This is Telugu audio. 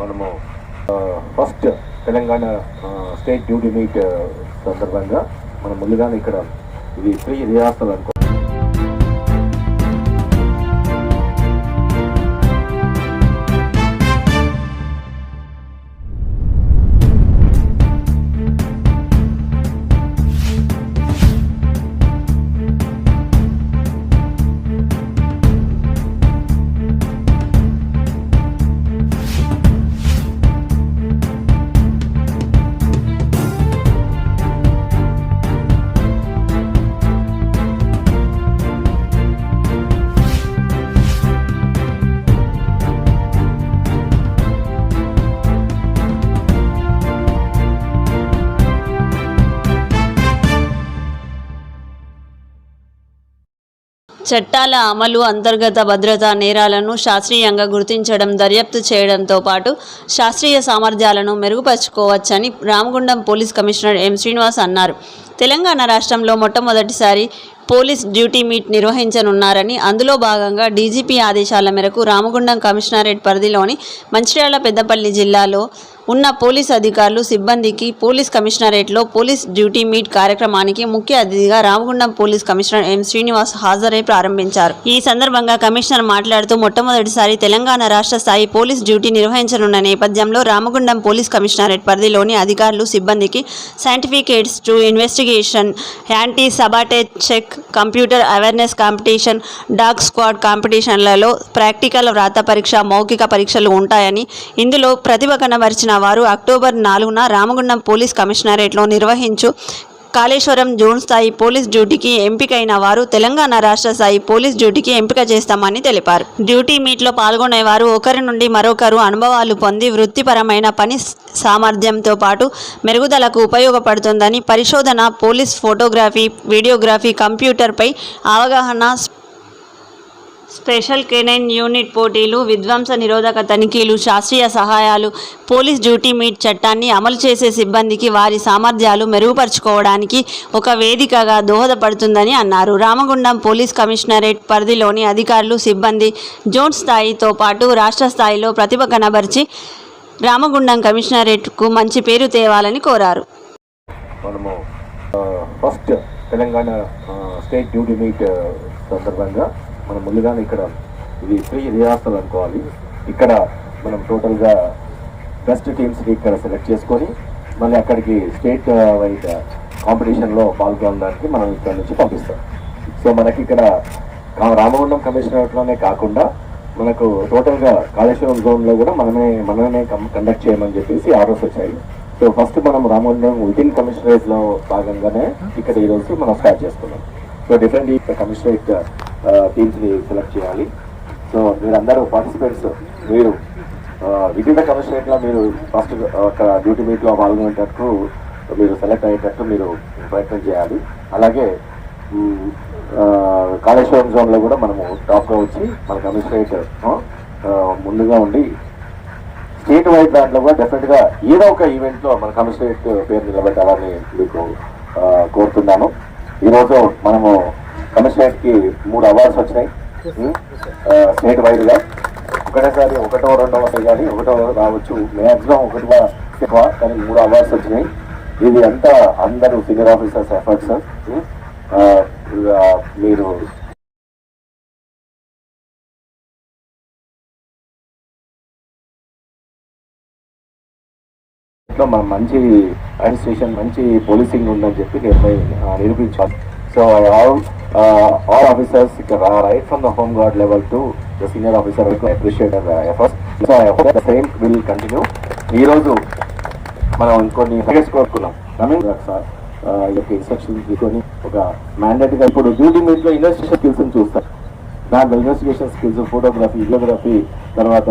మనము first Telangana state duty meet సందర్భంగా మనం ముందుగానే ఇక్కడ ఇది ఫ్రీ రిహార్సల్ అనుకో చట్టాల అమలు అంతర్గత భద్రతా నేరాలను శాస్త్రీయంగా గుర్తించడం దర్యాప్తు చేయడంతో పాటు శాస్త్రీయ సామర్థ్యాలను మెరుగుపరుచుకోవచ్చని Ramagundam police commissioner M Srinivas అన్నారు. తెలంగాణ రాష్ట్రంలో మొట్టమొదటిసారి పోలీస్ డ్యూటీ మీట్ నిర్వహించనున్నారని అందులో భాగంగా డీజీపీ ఆదేశాల మేరకు రామగుండం కమిషనరేట్ పరిధిలోని మంచిర్యాల పెద్దపల్లి జిల్లాలో ఉన్న పోలీస్ అధికారులు సిబ్బందికి పోలీస్ కమిషనరేట్లో పోలీస్ డ్యూటీ మీట్ కార్యక్రమానికి ముఖ్య అతిథిగా Ramagundam police commissioner M Srinivas హాజరై ప్రారంభించారు. ఈ సందర్భంగా కమిషనర్ మాట్లాడుతూ మొట్టమొదటిసారి తెలంగాణ రాష్ట్ర స్థాయి పోలీస్ డ్యూటీ నిర్వహించనున్న నేపథ్యంలో రామగుండం పోలీస్ కమిషనరేట్ పరిధిలోని అధికారులు సిబ్బందికి scientific aids to investigation anti sabotage check computer awareness competition dog squad కాంపిటీషన్లలో practical వ్రాత పరీక్ష మౌఖిక పరీక్షలు ఉంటాయని ఇందులో ప్రతిభ కనబరిచిన వారు అక్టోబర్ నాలుగున రామగుండం పోలీస్ కమిషనరేట్లో నిర్వహించు కాళేశ్వరం జోన్ స్థాయి పోలీస్ డ్యూటీకి ఎంపికైన వారు తెలంగాణ రాష్ట్ర స్థాయి పోలీస్ డ్యూటీకి ఎంపిక చేస్తామని తెలిపారు. డ్యూటీ మీట్లో పాల్గొనేవారు ఒకరి నుండి మరొకరు అనుభవాలు పొంది వృత్తిపరమైన పని సామర్థ్యంతో పాటు మెరుగుదలకు ఉపయోగపడుతుందని పరిశోధన పోలీస్ ఫోటోగ్రఫీ వీడియోగ్రఫీ కంప్యూటర్పై అవగాహన స్పెషల్ కెనైన్ యూనిట్ పోటీలు విధ్వంస నిరోధక తనిఖీలు శాస్త్రీయ సహాయాలు పోలీస్ డ్యూటీ మీట్ చట్టాన్ని అమలు చేసే సిబ్బందికి వారి సామర్థ్యాలు మెరుగుపరుచుకోవడానికి ఒక వేదికగా దోహదపడుతుందని అన్నారు. రామగుండం పోలీస్ కమిషనరేట్ పరిధిలోని అధికారులు సిబ్బంది జోన్ స్థాయితో పాటు రాష్ట్ర స్థాయిలో ప్రతిభ కనబరిచి రామగుండం కమిషనరేట్కు మంచి పేరు తేవాలని కోరారు. మనము first Telangana state duty meet సందర్భంగా మనం ముందుగానే ఇక్కడ ఇది ఫ్రీ రిహార్సల్ అనుకోవాలి. ఇక్కడ మనం టోటల్గా బెస్ట్ టీమ్స్ని ఇక్కడ సెలెక్ట్ చేసుకొని మళ్ళీ అక్కడికి స్టేట్ వైడ్ కాంపిటీషన్లో పాల్గొనడానికి మనం ఇక్కడ నుంచి పంపిస్తాం. సో మనకి ఇక్కడ రామగుండం కమిషనర్లోనే కాకుండా మనకు టోటల్గా కాళేశ్వరం జోన్లో కూడా మనమే మనమే కండక్ట్ చేయమని చెప్పేసి ఆర్డర్స్ వచ్చాయి. సో ఫస్ట్ మనం రామగుండం విదిన్ కమిషనరేట్లో భాగంగానే ఇక్కడ ఈరోజు మనం స్టార్ట్ చేసుకున్నాం. సో డిఫరెంట్ కమిషనరేట్ టీమ్స్ని సెలెక్ట్ చేయాలి. సో మీరందరూ పార్టిసిపేట్స్ మీరు వివిధ కమిషనరేట్లో మీరు ఫస్ట్ ఒక డ్యూటీ మీట్లో పాల్గొనేటట్టు మీరు సెలెక్ట్ అయ్యేటట్టు మీరు ప్రయత్నం చేయాలి. అలాగే కాళేశ్వరం జోన్లో కూడా మనము టాప్గా వచ్చి మన కమిషనరేట్ ముందుగా ఉండి స్టేట్ వైడ్ దాంట్లో కూడా డెఫినెట్గా ఏదో ఒక ఈవెంట్లో మన కమిషనరేట్ పేరు నిలబెట్టాలని మీకు కోరుతున్నాను. ఈరోజు మనము కమిషనరేట్కి మూడు అవార్డ్స్ వచ్చినాయి. స్టేట్ వైడ్గా. ఒకటేసారి ఒకటో రెండో వస్తాయి కానీ ఒకటో రావచ్చు. మ్యాక్సిమం ఒకటిగా ఎక్కువ కానీ మూడు అవార్డ్స్ వచ్చినాయి. ఇది అంతా అందరూ సీనియర్ ఆఫీసర్స్ ఎఫర్ట్స్? మీరు ఇంట్లో మనం మంచి అడ్మినిస్ట్రేషన్ మంచి పోలీసింగ్ ఉందని చెప్పి నిరూపించాలి so all all officers right from the home guard level to the senior officer appreciate efforts so the same will continue ఈ రోజు మనం ఇంకొన్ని టార్గెట్స్ కోరుకున్నాం కమింగ్ సార్ ఈ యొక్క ఇన్స్ట్రక్షన్ తీసుకొని ఒక మ్యాండేట్గా ఇప్పుడు డ్యూటీ మీట్లో ఇన్వెస్టిగేషన్ స్కిల్స్ చూస్తారు దాంట్లో ఇన్వెస్టిగేషన్ స్కిల్స్ ఫోటోగ్రఫీ వీడియోగ్రఫీ తర్వాత